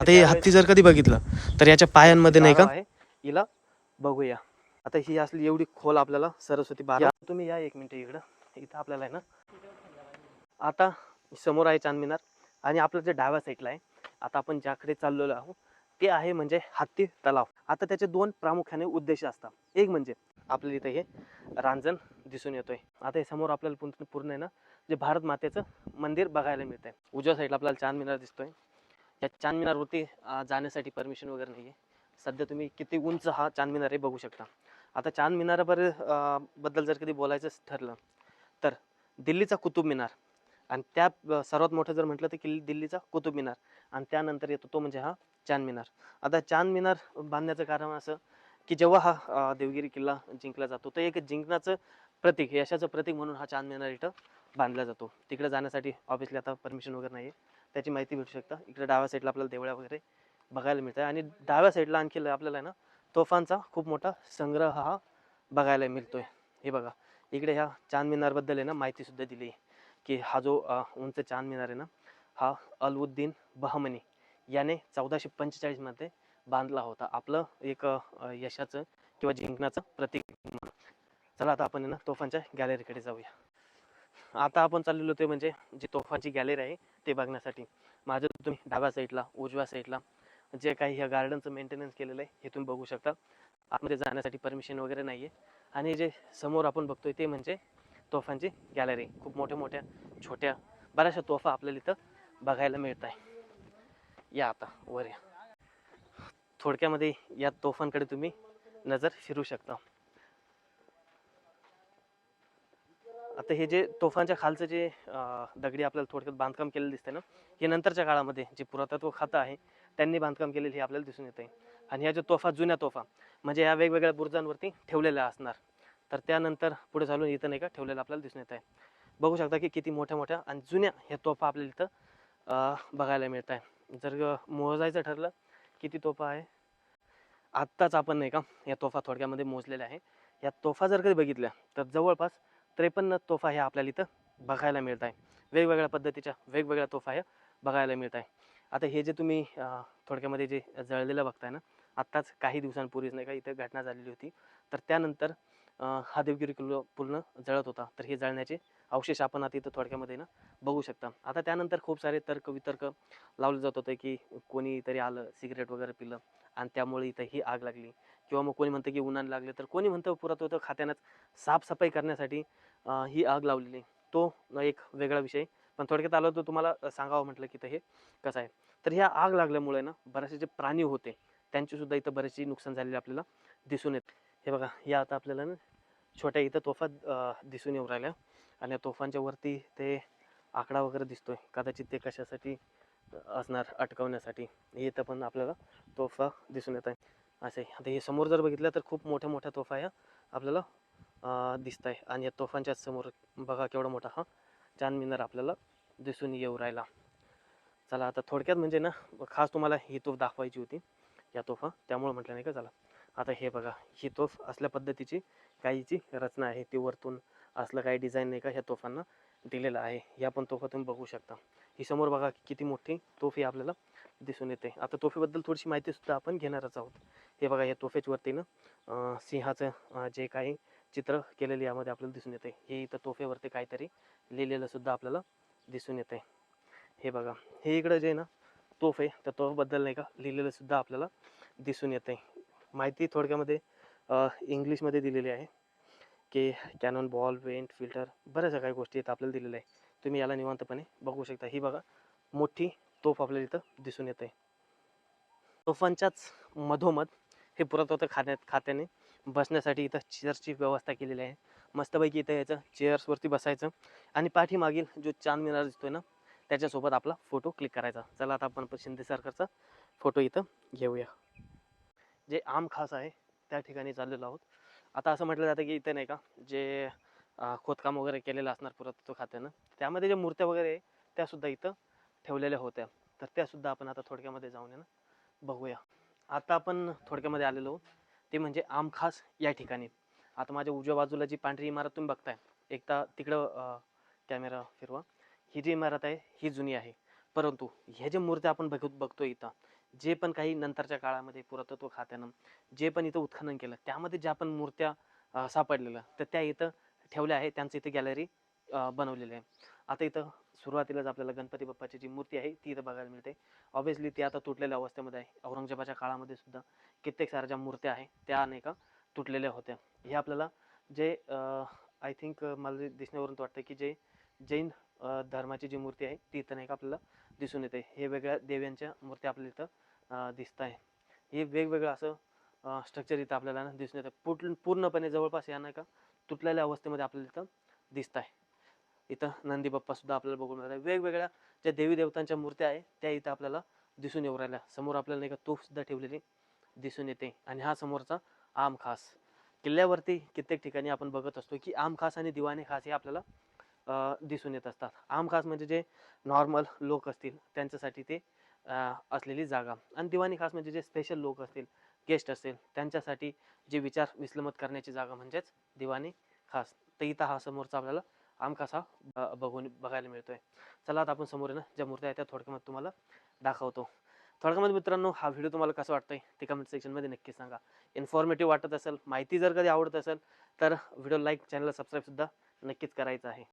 आता हे हत्ती जर कधी बघितलं तर याच्या पायांमध्ये नाही का? हिला बघूया. आता ही असली एवढी खोल आपल्याला सरस्वती बारा. तुम्ही या एक मिनिट इकडं. इथं आपल्याला आहे ना? आता समोर आहे चांदमिनार आणि आपलं जे डाव्या साईडला आहे आता आपण ज्याकडे चाललेलो आहोत ते आहे म्हणजे हत्ती तलाव. आता त्याचे दोन प्रामुख्याने उद्देश असतात. एक म्हणजे आपल्याला इथं हे रांजण दिसून येतोय. आता हे समोर आपल्याला पूर्ण पूर्ण आहे ना जे भारत मातेचं मंदिर बघायला मिळतंय. उजव्या साईडला आपल्याला चांद मिनार दिसतोय. या चांदमिनारवरती जाण्यासाठी परमिशन वगैरे नाही आहे सध्या तुम्ही किती उंच हा चांदमिनार आहे बघू शकता. आता चांद मिनाराबरबद्दल जर कधी बोलायचं ठरलं तर दिल्लीचा कुतुब मिनार आणि त्या सर्वात मोठं जर म्हटलं तर किल्ली दिल्लीचा कुतुब मिनार आणि त्यानंतर येतो तो म्हणजे हा चांद मिनार आता चांद मिनार बांधण्याचं कारण असं की जेव्हा हा देवगिरी किल्ला जिंकला जातो तर एक जिंकण्याचं प्रतीक यशाचं प्रतीक म्हणून हा चांद मिनार इथं बांधला जातो. तिकडे जाण्यासाठी ऑब्विसली आता परमिशन वगैरे नाही आहे त्याची माहिती भेटू शकता. इकडे डाव्या साईडला आपल्याला देवळ्या वगैरे बघायला मिळतं आणि डाव्या साईडला आणखी आपल्याला ना तोफांचा खूप मोठा संग्रह हा बघायला मिळतोय. हे बघा. इकडे ह्या चांद मिनारबद्दल आहे ना माहितीसुद्धा दिली आहे की हा जो उंच चांद मिनार आहे ना हा अलउद्दीन बहमनी याने चौदाशे पंचेचाळीसमध्ये बांधला होता. आपलं एक यशाचं किंवा जिंकण्याचं प्रतीक म्हणून. चला आता आपण ना तोफांच्या गॅलरीकडे जाऊया. आता आपण चाललेलो ते म्हणजे जी तोफांची गॅलरी आहे ते बघण्यासाठी. माझं तुम्ही डाव्या साईडला उजव्या साईडला जे काही ह्या गार्डनचं मेंटेनन्स केलेलं आहे हे तुम्ही बघू शकता. आतमध्ये जाण्यासाठी परमिशन वगैरे नाही आहे आणि जे समोर आपण बघतोय ते म्हणजे तोफांची गॅलरी खूप मोठ्या मोठ्या छोट्या बऱ्याचशा तोफा आपल्याला इथं बघायला मिळत आहे. या आता वर या. थोडक्यामध्ये या तोफांकडे तुम्ही नजर फिरू शकता. आता हे जे तोफांच्या खालचं जे दगडी आपल्याला थोडक्यात बांधकाम केलेलं दिसतंय ना हे नंतरच्या काळामध्ये जे पुरातत्व खातं आहे त्यांनी बांधकाम केलेलं हे आपल्याला दिसून येत आहे आणि ह्या ज्या तोफा जुन्या तोफा म्हणजे या वेगवेगळ्या बुरुजांवरती ठेवलेल्या असणार. तर त्यानंतर पुढे चालून इथं नाही का ठेवलेलं आपल्याला दिसून येत आहे बघू शकता की किती मोठ्या मोठ्या आणि जुन्या ह्या तोफा आपल्याला इथं बघायला मिळत आहे जर मोजायचं ठरलं किती तोफा आहे? आत्ताच आपण नाही का या तोफा थोडक्यामध्ये मोजलेल्या आहे. या तोफा जर कधी बघितल्या तर जवळपास त्रेपन्न तोफा ह्या आपल्याला इथं बघायला मिळत आहे वेगवेगळ्या पद्धतीच्या वेगवेगळ्या तोफा ह्या बघायला मिळत आहे आता हे जे तुम्ही थोडक्यामध्ये जे जळलेलं बघताय ना आत्ताच काही दिवसांपूर्वीच नाही का इथं घटना झालेली होती. तर त्यानंतर हा देवगिरी किल्ला पूर्ण जळत होता. तर हे जळण्याचे अवशेष आपण आता इथं थोडक्यामध्ये ना बघू शकता. आता त्यानंतर खूप सारे तर्क वितर्क लावले जात होते की कोणीतरी आलं सिगरेट वगैरे पिलं. आणि त्यामुळे इथं ही आग लागली. किंवा मग कोणी म्हणतं की उन्हानं लागले तर कोणी म्हणतं पुरातत्व खात्यानंच साफसफाई करण्यासाठी ही आग लावलेली. तो एक वेगळा विषय. पण थोडक्यात आलो तर तुम्हाला सांगावं म्हटलं की तर हे कसं आहे. तर ह्या आग लागल्यामुळे ना बरेचसे जे प्राणी होते त्यांचीसुद्धा इथं बरेचसे नुकसान झालेले आपल्याला दिसून येत. हे बघा या आता आपल्याला ना छोट्या इथं तोफा दिसून येऊ राहिल्या. आणि या तोफांच्या वरती ते आकडा वगैरे दिसतोय. कदाचित ते कशासाठी असणार अटकवण्यासाठी. इथं पण आपल्याला तोफा दिसून येत आहे. असे आता हे समोर जर बघितलं तर खूप मोठ्या मोठ्या तोफा ह्या आपल्याला दिसत आहे आणि या तोफांच्या समोर बघा केवढा मोठा हा चांद मिनार आपल्याला दिसून येऊ राहिला. चला आता थोडक्यात म्हणजे ना खास तुम्हाला ही तोफ दाखवायची होती या तोफा. त्यामुळे म्हटलं नाही का चला. आता हे बघा ही तोफ असल्या पद्धतीची काहीची रचना आहे. ती वरतून असलं काही डिझाईन नाही का ह्या तोफांना. दिलेलं आहे. या पण तोफा तुम्ही बघू शकता. ही समोर बघा किती मोठी तोफी आपल्याला दिसून येते. आता तोफेबद्दल थोडीशी माहिती सुद्धा आपण घेणारच आहोत. हे बघा या तोफेच्यावरतीनं ना सिंहाचं जे काही चित्र केलेलं यामध्ये आपल्याला दिसून येते. हे इथं तोफेवरती काहीतरी लिहिलेलं सुद्धा आपल्याला दिसून येते. हे बघा हे इकडं जे आहे ना तोफ आहे त्या तोफबद्दल नाही का लिहिलेलं सुद्धा आपल्याला दिसून येते. माहिती थोडक्यामध्ये इंग्लिशमध्ये दिलेली आहे. की कॅनॉन बॉल वेंट फिल्टर बऱ्याचशा काही गोष्टी इथं आपल्याला दिलेल्या आहे. तुम्ही याला निवांतपणे बघू शकता. ही बघा मोठी तोफ आपल्याला इथं दिसून येते तोफांच्याच मधोमध हे पुरातत्व खात्यात खात्याने बसण्यासाठी इथं चेअर्सची व्यवस्था केलेली आहे. मस्तपैकी इथं यायचं चेअर्सवरती बसायचं आणि पाठीमागील जो चांद मिनार दिसतोय ना त्याच्यासोबत आपला फोटो क्लिक करायचा. चला आता आपण शिंदे सरकारचा फोटो इथं घेऊया. जे आम खास आहे त्या ठिकाणी चाललेलो आहोत. आता असं म्हटलं जातं की इथे नाही का जे खोदकाम वगैरे केलेलं असणार पुरातत्व खात्यानं त्यामध्ये ज्या मूर्त्या वगैरे त्यासुद्धा इथं ठेवलेल्या होत्या. तर त्यासुद्धा आपण आता थोडक्यामध्ये जाऊन आहे ना बघूया. आता आपण थोडक्यामध्ये आलेलो ते म्हणजे आमखास या ठिकाणी. आता माझ्या उजव्या बाजूला जी पांढरी इमारत तुम्ही बघताय एकदा तिकडं कॅमेरा फिरवा. ही जी इमारत आहे ही जुनी आहे. परंतु ह्या ज्या मूर्त्या आपण बघ बघतो इथं जे पण काही नंतरच्या काळामध्ये पुरातत्व खात्यानं जे पण इथं उत्खनन केलं त्यामध्ये ज्या पण मूर्त्या सापडलेल्या तर त्या इथं ठेवल्या आहे. त्यांचं इथे गॅलरी बनवलेली आहे. आता इथं सुरुवातीलाच आपल्याला गणपती बाप्पाची जी मूर्ती आहे ती इथं बघायला मिळते. ऑब्व्हियसली ती आता तुटलेल्या अवस्थेमध्ये आहे. औरंगजेबाच्या काळामध्ये सुद्धा कित्येक साऱ्या ज्या मूर्त्या आहे त्या नाही का तुटलेल्या होत्या. हे आपल्याला जे आय थिंक मला दिसण्यावरून वाटतं की जे जैन धर्माची जी मूर्ती आहे ती इथं नाही का आपल्याला दिसून येते. हे वेगळ्या देव्यांच्या मूर्त्या आपल्याला इथं दिसत आहे. हे वेगवेगळं असं स्ट्रक्चर इथं आपल्याला ना दिसून येतं. पुट पूर्णपणे जवळपास या नाही का तुटलेल्या अवस्थेमध्ये आपल्याला इथं दिसत आहे. इथं नंदी सुद्धा आपल्याला बघून मिळत आहे वेगवेगळ्या ज्या देवी देवतांच्या मूर्त्या आहे त्या इथं आपल्याला दिसून येऊ राहिल्या. समोर आपल्याला नाही का तोफ सुद्धा ठेवलेली दिसून येते. आणि हा समोरचा आम खास. किल्ल्यावरती कित्येक ठिकाणी आपण बघत असतो की आम खास आणि दिवाणे खास हे आपल्याला दिसून येत असतात. आम खास म्हणजे जे नॉर्मल लोक असतील त्यांच्यासाठी ते असलेली जागा. आणि दिवाणी खास म्हणजे जे स्पेशल लोक असतील गेस्ट असतील त्यांच्यासाठी जे विचार विस्लमत करण्याची जागा म्हणजेच दिवाणी खास. तर इथं हा समोरचा आपल्याला आमखास हा ब- बघून बघायला मिळतोय. चला आता आपण समोर ना ज्या मूर्त्या आहेत त्या थोडक्यामध्ये तुम्हाला दाखवतो. थोडक्यामध्ये मित्रांनो हा व्हिडिओ तुम्हाला कसा वाटतोय? ते कमेंट सेक्शनमध्ये नक्की सांगा. इन्फॉर्मेटिव्ह वाटत असेल माहिती जर कधी आवडत असेल तर व्हिडिओ लाईक चॅनलला सबस्क्राईबसुद्धा नक्कीच करायचं आहे.